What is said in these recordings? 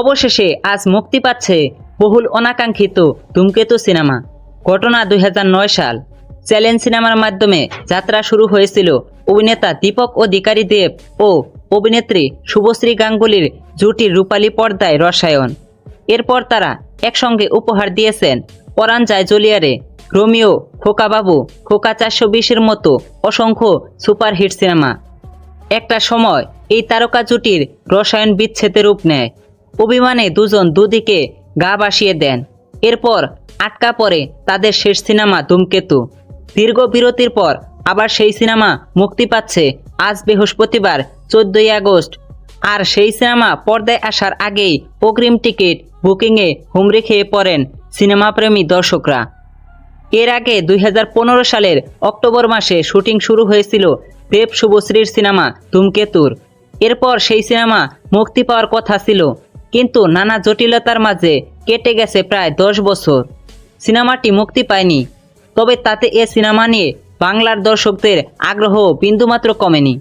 অবশেষে আজ মুক্তি পাচ্ছে বহুল অনাকাঙ্ক্ষিত ধূমকেতু সিনেমা। ঘটনা দুই নয় সাল। চ্যালেঞ্জ সিনেমার মাধ্যমে যাত্রা শুরু হয়েছিল অভিনেতা দীপক অধিকারী দেব ও অভিনেত্রী শুভশ্রী গাঙ্গুলির জুটির রূপালী পর্দায় রসায়ন। এরপর তারা একসঙ্গে উপহার দিয়েছেন পরাণ যায় জলিয়ারে রোমিও, খোকাবাবু, খোকা চারশো বিশের মতো অসংখ্য সুপারহিট সিনেমা। একটা সময় এই তারকা জুটির রসায়ন বিচ্ছেদের রূপ নেয়। অভিমানে দুজন দুদিকে গা বাসিয়ে দেন। এরপর আটকা পড়ে তাদের শেষ সিনেমা ধূমকেতু। দীর্ঘ বিরতির পর আবার সেই সিনেমা মুক্তি পাচ্ছে আজ বৃহস্পতিবার, চোদ্দই আগস্ট। আর সেই সিনেমা পর্দায় আসার আগেই অগ্রিম টিকিট বুকিংয়ে হুমড়ি খেয়ে পড়েন সিনেমাপ্রেমী দর্শকরা। এর আগে দুই হাজার পনেরো সালের অক্টোবর মাসে শুটিং শুরু হয়েছিল দেব শুভশ্রীর সিনেমা ধূমকেতুর। এরপর সেই সিনেমা মুক্তি পাওয়ার কথা ছিল। কিন্তু নানা জটিলতার মাঝে কেটে গেছে প্রায় দশ বছর। সিনেমাটি মুক্তি পায়নি। তবে তাতে এ সিনেমা নিয়ে বাংলার দর্শকদের আগ্রহ বিন্দুমাত্র কমেনি।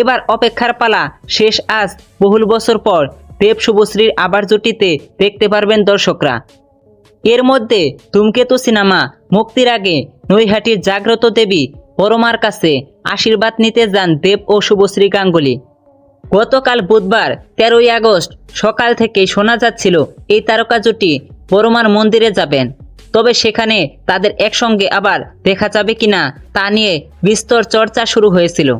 এবার অপেক্ষার পালা শেষ আজ, বহুল বছর পর দেব শুভশ্রীর আবার জুটিতে দেখতে পারবেন দর্শকরা। এর মধ্যে ধূমকেতু সিনেমা মুক্তির আগে নৈহাটির জাগ্রত দেবী পরমার কাছে আশীর্বাদ নিতে যান দেব ও শুভশ্রী গাঙ্গুলি। গতকাল বুধবার তেরোই আগস্ট সকাল থেকেই শোনা যাচ্ছিল এই তারকা জুটি পরমার মন্দিরে যাবেন। তবে সেখানে তাদের একসঙ্গে আবার দেখা যাবে কিনা তা নিয়ে বিস্তর চর্চা শুরু হয়েছিল।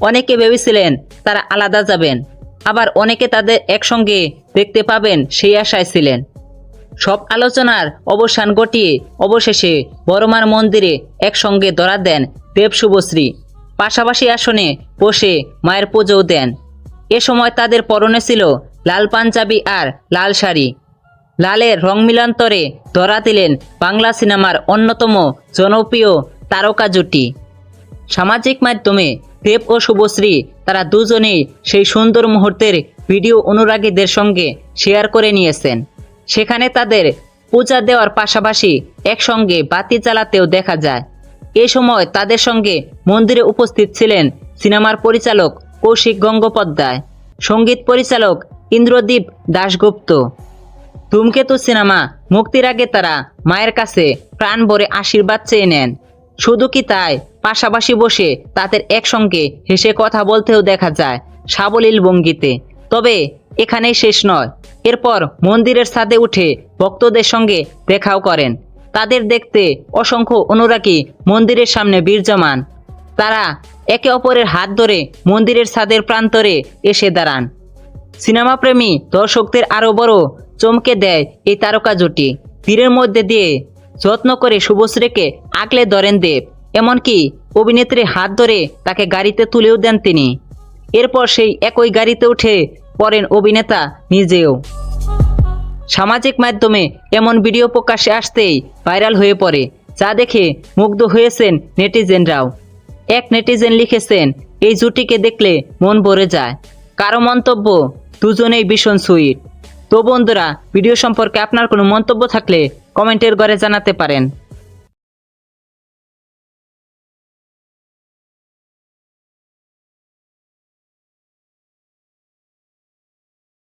অনেকে ভেবেছিলেন তারা আলাদা যাবেন। আবার অনেকে তাদের একসঙ্গে দেখতে পাবেন সেই আশায় ছিলেন। সব আলোচনার অবসান ঘটিয়ে অবশেষে বড়মার মন্দিরে একসঙ্গে ধরা দেন দেব শুভশ্রী পাশাপাশি আসনে বসে মায়ের পুজোও দেন। এ সময় তাদের পরনে ছিল লাল পাঞ্জাবি আর লাল শাড়ি। লালের রং মিলান্তরে ধরা দিলেন বাংলা সিনেমার অন্যতম জনপ্রিয় তারকা জুটি। সামাজিক মাধ্যমে দেব ও শুভশ্রী তারা দুজনেই সেই সুন্দর মুহূর্তের ভিডিও অনুরাগীদের সঙ্গে শেয়ার করে নিয়েছেন। সেখানে তাদের পূজা দেওয়ার পাশাপাশি একসঙ্গে বাতি চালাতেও দেখা যায়। এ সময় তাদের সঙ্গে মন্দিরে উপস্থিত ছিলেন সিনেমার পরিচালক কৌশিক গঙ্গোপাধ্যায়। সংগীত পরিচালক ইন্দ্রদীপ দাশগুপ্ত। ধূমকেতু সিনেমা, মুক্তির আগে তারা মায়ের কাছে প্রাণ ভরে আশীর্বাদ চেয়ে নেন। শুধু কি তাই, পাশাপাশি বসে তাদের একসঙ্গে হেসে কথা বলতেও দেখা যায় সাবলীল ভঙ্গিতে। তবে এখানেই শেষ নয়। এরপর মন্দিরের ছাদে উঠে ভক্তদের সঙ্গে দেখাও করেন। তাদের দেখতে অসংখ্য অনুরাগী মন্দিরের সামনে বীর্যমান। তারা একে অপরের হাত ধরে মন্দিরের ছাদের প্রান্তরে এসে দাঁড়ান। সিনেমাপ্রেমী দর্শকদের আরও বড় চমকে দেয় এই তারকা জুটি। তীরের মধ্যে দিয়ে যত্ন করে শুভশ্রীকে আগলে ধরেন দেব। এমনকি অভিনেত্রীর হাত ধরে তাকে গাড়িতে তুলেও দেন তিনি। এরপর সেই একই গাড়িতে উঠে পড়েন অভিনেতা নিজেও। সামাজিক মাধ্যমে এমন ভিডিও প্রকাশে আসতেই ভাইরাল হয়ে পড়ে, যা দেখে মুগ্ধ হয়েছেন নেটিজেনরাও। এক নেটিজেন লিখেছেন, এই জুটিকে দেখলে মন ভরে যায়। কারও মন্তব্য দুজনেই ভীষণ সুইট। তো বন্ধুরা, ভিডিও সম্পর্কে আপনার কোনো মন্তব্য থাকলে কমেন্টের ঘরে জানাতে পারেন।